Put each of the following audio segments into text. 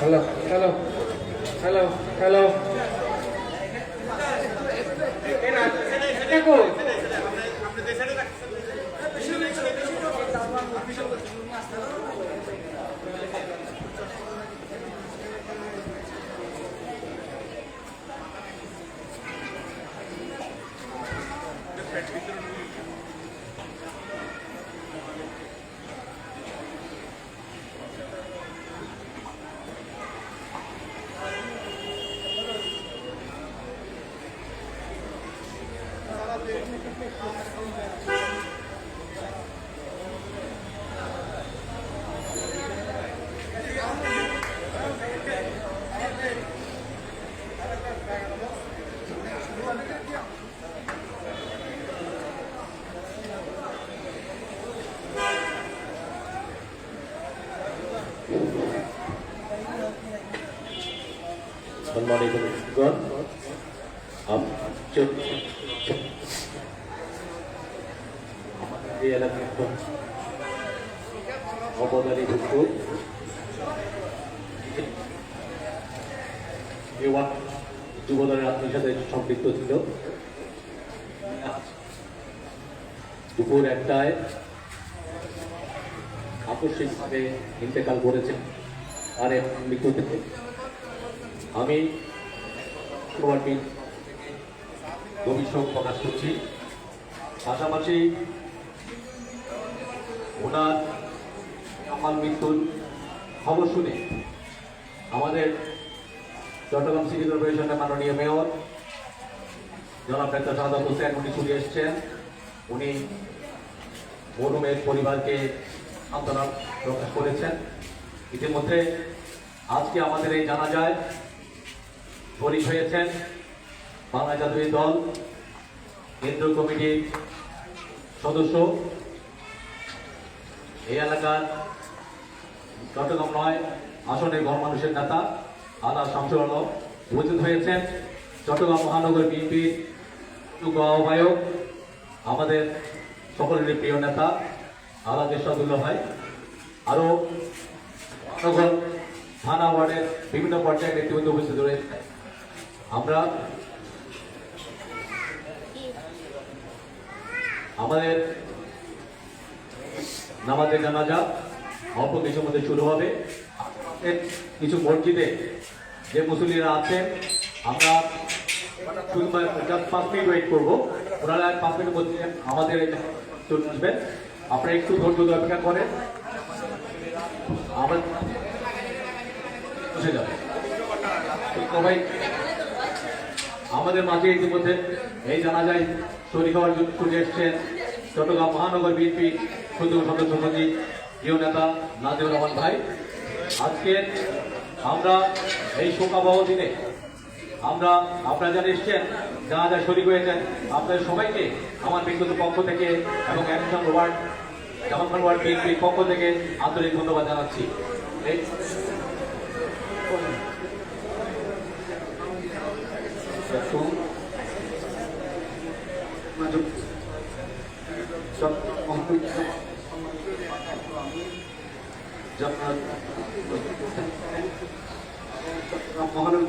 Halo, halo, hello, hello. Hey, 천만의 그 순간 앞쪽 এই word যুবদলের আপনার সাথে সম্পৃক্ত ছিল। দুপুর একটায় আকস্মিকভাবে ইন্তেকাল করেছেন আর এক থেকে। আমি শোক প্রকাশ করছি। পাশাপাশি ওনার আমার মৃত্যুর খবর শুনে আমাদের চট্টগ্রাম সিটি কর্পোরেশনের মাননীয় মেয়র জনাব ডাক্তার সাদাত হোসেন, উনি ছুটে এসছেন। উনি মরুমের পরিবারকে সান্ত্বনা প্রকাশ করেছেন। ইতিমধ্যে আজকে আমাদের এই জানা যায় শরিক হয়েছেন বাংলা জাতীয় দল কেন্দ্রীয় কমিটির সদস্য। এই এলাকার চট্টগ্রাম নয় আসনের গণমানুষের নেতা আলা শামসুল আলম উপস্থিত হয়েছেন। চট্টগ্রাম মহানগর বিএনপির যুগ্ম আহ্বায়ক, আমাদের সকলের প্রিয় নেতা আলা দেশাদুল্লাহ ভাই, আরও মহানগর থানা ওয়ার্ডের বিভিন্ন পর্যায়ে নেতৃবৃন্দ উপস্থিত রয়েছে। আমরা আমাদের নামাজের জানাজা অল্প কিছুর মধ্যে শুরু হবে। কিছু মসজিদে যে মুসলিরা আছেন আমরা পাঁচ মিনিট ওয়েট করব। ওনারা পাঁচ মিনিটের মধ্যে আমাদের চলে আসবেন। আপনারা একটু ধৈর্য ধরে অপেক্ষা করেন। আমরা আমাদের মাঝে ইতিমধ্যে এই জানা যায় শরীর হওয়ার জন্য এসছেন চট্টগ্রাম মহানগর বিএনপি সুন্দর সদস্য প্রিয় নেতা নাজিবুর রহমান ভাই, আজকে আমরা এই শোকাবহ দিনে আমরা, আপনারা যারা এসছেন, যারা যা শরীর হয়েছেন আপনাদের সবাইকে আমার ব্যক্তিগত পক্ষ থেকে এবং একজন ওয়ার্ড জামানখান ওয়ার্ড বিএনপির পক্ষ থেকে আন্তরিক ধন্যবাদ জানাচ্ছি। একটু মাঝে সব কমপ্লিট আপনার মহানগর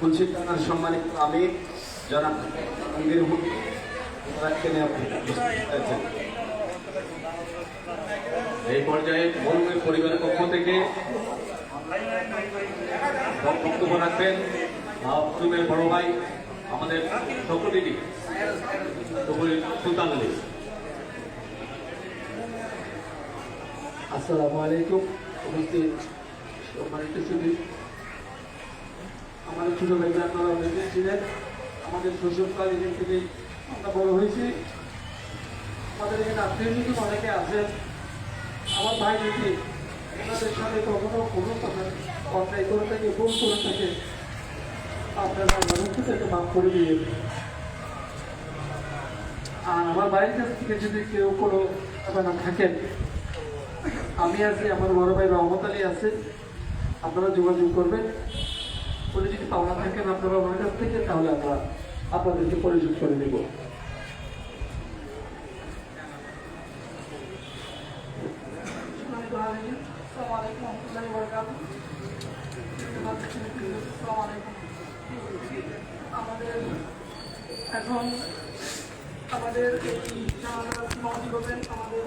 মুন্সিফ থানার সম্মানিত আমি জনাব হয়েছেন এই পর্যায়ে মরুমের পরিবারের পক্ষ থেকে বক্তব্য রাখবেন। মরুমের বড় ভাই, আমাদের সকলেরই সুলতান আলী আসসালামু আলাইকুম। উপস্থিত সম্মানিত সুদী আমাদের ছোট ভাইরা আপনারা অনেকে ছিলেন। আমাদের শৈশবকাল এখান থেকে আমরা বড় হয়েছি। আমাদের এখানে আত্মীয় স্বজন অনেকে আছেন। আমার ভাই যদি ওনাদের সাথে কখনো কোনো কথা অন্যায় করে থাকে ভুল করে থাকে, আপনারা মানুষকে তাকে মাফ করে দিয়ে আর আমার বাড়ির কাছ থেকে যদি কেউ কোনো আপনারা থাকেন আমি আছি, আমার বড় ভাই রহমত আলী আছে। আপনারা যোগাযোগ করবেন। উনি যদি পাওনা থাকেন আপনারা ওনার কাছ থেকে, তাহলে আমরা আপনাদেরকে পরিশোধ করে দেব। আমাদের এখন আমাদের আমাদের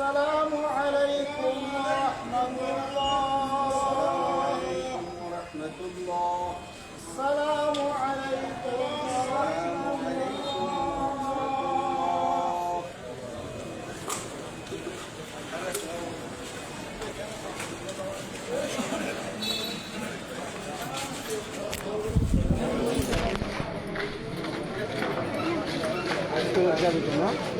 السلام عليكم ورحمة الله. ورحمة الله السلام عليكم ورحمة الله.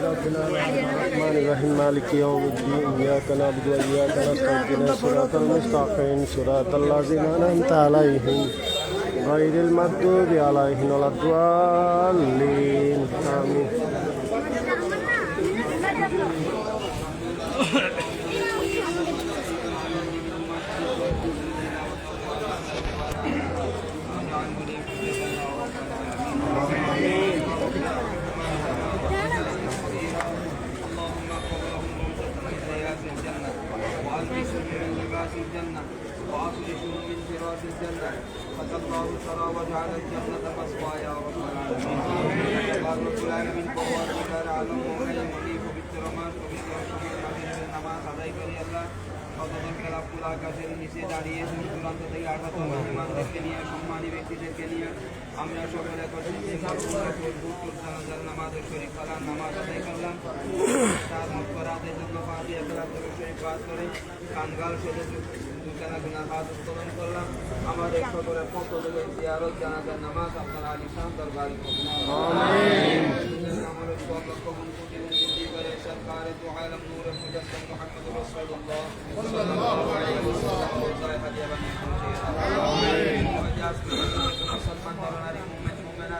الرحمن الرحيم مالك يوم الدين إياك نعبد وإياك نستعين صراط المستقيم صراط الذين أنعمت عليهم غير المغضوب عليهم ولا الضالين آمين الله ترى وجعل الجنة مثوى يا رب العالمين قال رب العالمين فهو الكتاب علم ومن يمليك بالترمان নামাজ আদায় করি আল্লাহ কতজন খেলাফুল আকাশের নিচে দাঁড়িয়ে দূর দূরান্ত থেকে আগত মেহমানদেরকে নিয়ে সম্মানী ব্যক্তিদেরকে নিয়ে আমরা সকলে একত্রিত জানাজার নামাজের শরীফ কালাম নামাজ আদায় করলাম তার মত করাতের জন্য ফাঁসিয়া খেলা করে শরীফ পাঠ করে কানগাল সেজে জানা হাত উত্তোলন করলাম আমাদের সকলের পক্ষ থেকে জিয়ারত জানাজার নামাজ আলী শাহ দরবারে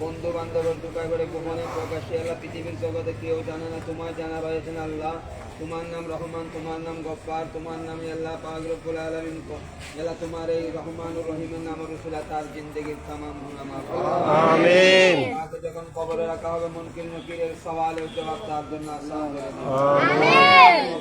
বন্ধু বান্ধবের ঢুকায় পড়ে গোপনে প্রকাশ্যে আল্লাহ পৃথিবীর জগতে কেউ জানে না তোমার জানা রয়েছেন আল্লাহ। তোমার নাম রহমান তোমার নাম গফ্ফার তোমার নাম আল্লাহ পাক রব্বুল আলামিন। আল্লাহ তোমার এই রহমানুর রহিমের নাম রসুলা তার জিন্দগির তামাম করো। আমিন। তাকে যখন কবরে রাখা হবে মনকির নকিরের সওয়ালের জবাব তার জন্য আসান করে দিন।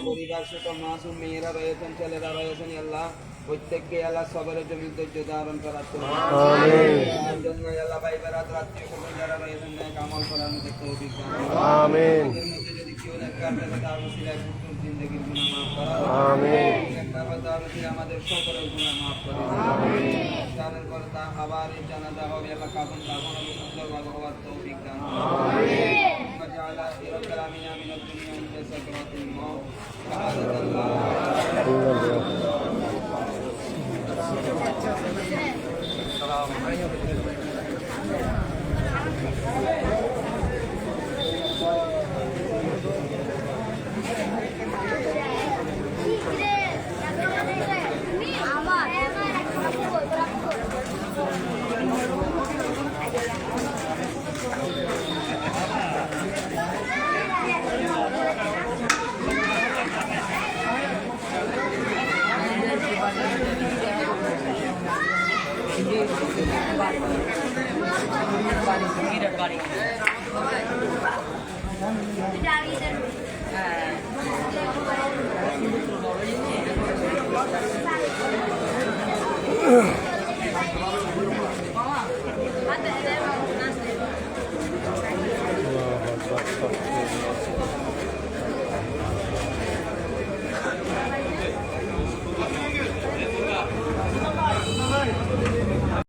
পরিবার ছোট মাসুম মেয়েরা রয়েছেন ছেলেরা রয়েছেন আল্লাহ প্রত্যেককে আল্লাহ সবরের জমি ধৈর্য ধারণ করার জন্য আমিন তার জন্য আল্লাহ ভাই বেড়াত রাত্রি যারা রয়েছেন ন্যায় কামল করার মধ্যে তৌফিক দান করুন। আমিন এদের মধ্যে যদি কেউ নেককার থাকে তার ওসিলায় পুত্র জিন্দগির গুনাহ মাফ করা আমিন নেককার হয় তার ওসিলায় আমাদের সকলের গুনাহ মাফ করে দিন। তাদের পরে তা আবার এই জানাজা হবে আল্লাহ কাফন কাফন হবে সুন্দরভাবে হওয়ার তৌফিক দান করুন। وجعل رب العالمين من الدنيا عند سكرات الموت شهادة الله um, うん。